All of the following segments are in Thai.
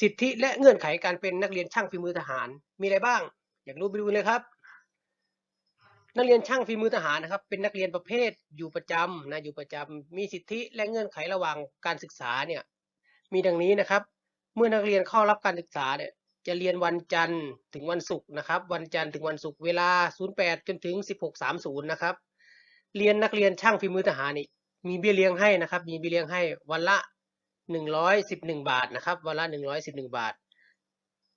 สิทธิและเงื่อนไขการเป็นนักเรียนช่างฝีมือทหาร มีอะไรบ้าง อยากรู้ไปดูเลยครับ นักเรียนช่างฝีมือทหารนะครับ เป็นนักเรียนประเภทอยู่ประจำนะอยู่ประจำมีสิทธิและเงื่อนไขระหว่างการศึกษาเนี่ยมีดังนี้นะครับ เมื่อนักเรียนเข้ารับการศึกษาเนี่ยจะเรียนวันจันทร์ถึงวันศุกร์นะครับ วันจันทร์ถึงวันศุกร์เวลา 08 จนถึง 16.30 นะครับ เรียนนักเรียนช่างฝีมือทหารนี่มีเบี้ยเลี้ยงให้นะครับ มีเบี้ยเลี้ยงให้วันละ 111 บาทนะครับวันละ111 บาท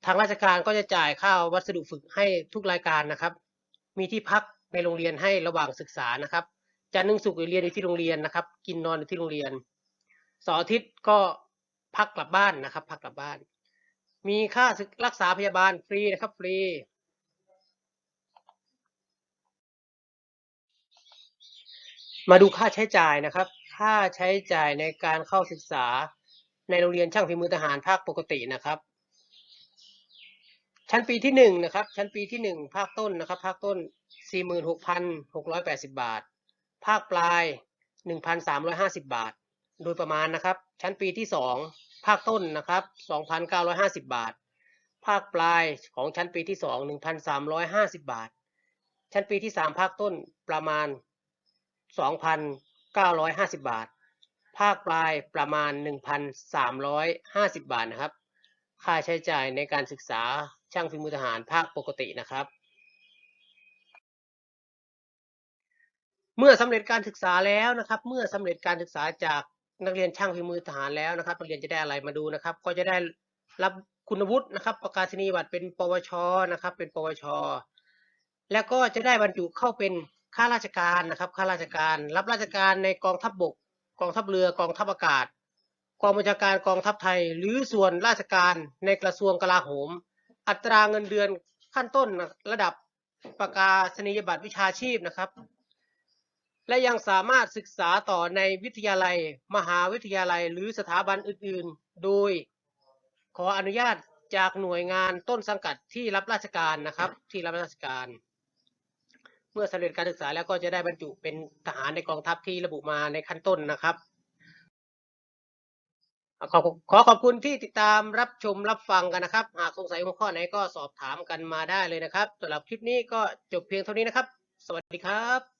ทางราชการก็จะจ่ายค่าวัสดุฝึกให้ทุกรายการนะครับ มีที่พักในโรงเรียนให้ระหว่างศึกษานะครับจันทร์ถึงศุกเรียนอยู่ที่โรงเรียนนะครับ กินนอนอยู่ที่โรงเรียนเสาร์อาทิตย์ก็พักกลับบ้านนะครับ พักกลับบ้าน มีค่ารักษาพยาบาลฟรีนะครับฟรี มาดูค่าใช้จ่ายนะครับ ค่าใช้จ่ายในการเข้าศึกษา ในโรงเรียนช่างฝีมือทหารภาคปกตินะครับ ชั้นปีที่หนึ่งนะครับ ชั้นปีที่หนึ่งภาคต้นนะครับ ภาคต้นสี่หมื่นหกพันหกร้อยแปดสิบาท ภาคปลายหนึ่งพันสามร้อยห้าสิบาท โดยประมาณนะครับ ชั้นปีที่สองภาคต้นนะครับสองพันเก้าร้อยห้าสิบาท ภาคปลายของชั้นปีที่สองหนึ่งพันสามร้อยห้าสิบาท ชั้นปีที่สามภาคต้นประมาณสองพันเก้าร้อยห้าสิบาท ภาคปลายประมาณหนึ่งพันสามร้อยห้าสิบาทนะครับ ค่าใช้จ่ายในการศึกษาช่างฝีมือทหารภาคปกตินะครับ เมื่อสำเร็จการศึกษาแล้วนะครับ เมื่อสำเร็จการศึกษาจากนักเรียนช่างฝีมือทหารแล้วนะครับ นักเรียนจะได้อะไรมาดูนะครับ ก็จะได้รับคุณวุฒินะครับ ประกาศนียบัตรเป็นปวชนะครับ เป็นปวช แล้วก็จะได้บรรจุเข้าเป็นข้าราชการนะครับ ข้าราชการ รับราชการในกองทัพบบก กองทัพเรือกองทัพอากาศ กองบัญชาการกองทัพไทย หรือส่วนราชการในกระทรวงกลาโหม อัตราเงินเดือนขั้นต้นระดับประกาศนียบัตรวิชาชีพนะครับ และยังสามารถศึกษาต่อในวิทยาลัย มหาวิทยาลัย หรือสถาบันอื่น ๆ โดยขออนุญาตจากหน่วยงานต้นสังกัดที่รับราชการนะครับ ที่รับราชการ มื่อสำเร็จการศึกษาแล้วก็จะได้บรรจุเป็นทหารในกองทัพที่ระบุมาในขั้นต้นนะครับ ขอขอขอบคุณที่ติดตามรับชมรับฟังกันนะครับ หากสงสัยหัวข้อไหนก็สอบถามกันมาได้เลยนะครับสำหรับคลิปนี้ก็จบเพียงเท่านี้นะครับ สวัสดีครับ